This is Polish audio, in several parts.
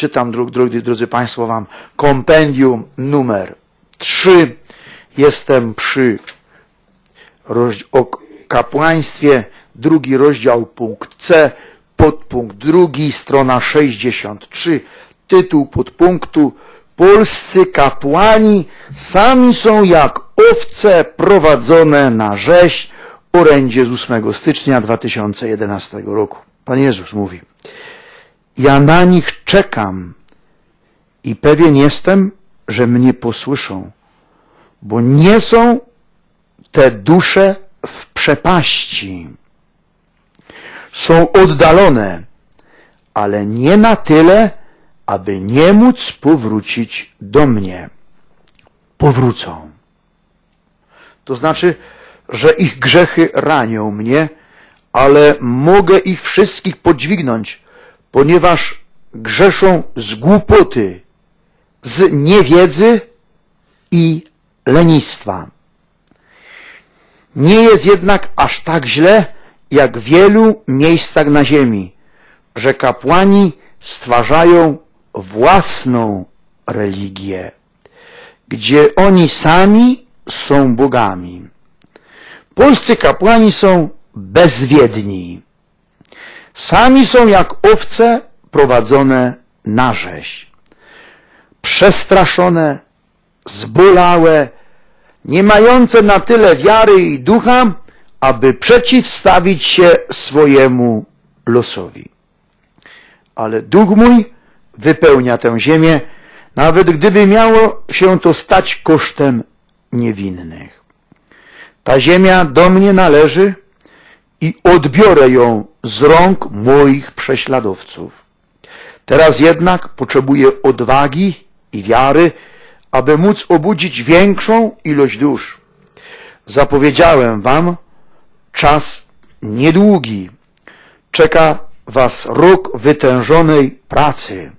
Czytam, drodzy, drodzy, Państwo, Wam kompendium numer 3. Jestem przy kapłaństwie, drugi rozdział, punkt C, podpunkt drugi, strona 63, tytuł podpunktu Polscy kapłani sami są jak owce prowadzone na rzeź, orędzie z 8 stycznia 2011 roku. Pan Jezus mówi, ja na nich czekam i pewien jestem, że mnie posłyszą, bo nie są te dusze w przepaści. Są oddalone, ale nie na tyle, aby nie móc powrócić do mnie. Powrócą. To znaczy, że ich grzechy ranią mnie, ale mogę ich wszystkich podźwignąć, ponieważ grzeszą z głupoty, z niewiedzy i lenistwa. Nie jest jednak aż tak źle, jak w wielu miejscach na ziemi, że kapłani stwarzają własną religię, gdzie oni sami są bogami. Polscy kapłani są bezwiedni. Sami są jak owce prowadzone na rzeź. Przestraszone, zbolałe, nie mające na tyle wiary i ducha, aby przeciwstawić się swojemu losowi. Ale duch mój wypełnia tę ziemię, nawet gdyby miało się to stać kosztem niewinnych. Ta ziemia do mnie należy i odbiorę ją z rąk moich prześladowców. Teraz jednak potrzebuję odwagi i wiary, aby móc obudzić większą ilość dusz. Zapowiedziałem wam, czas niedługi. Czeka was rok wytężonej pracy.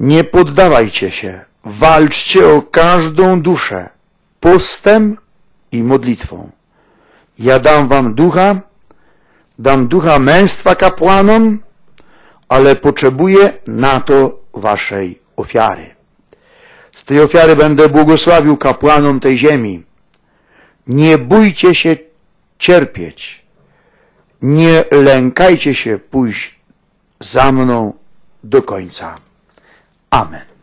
Nie poddawajcie się, walczcie o każdą duszę, postem i modlitwą. Ja dam wam ducha, dam ducha męstwa kapłanom, ale potrzebuję na to waszej ofiary. Z tej ofiary będę błogosławił kapłanom tej ziemi. Nie bójcie się cierpieć. Nie lękajcie się pójść za mną do końca. Amen.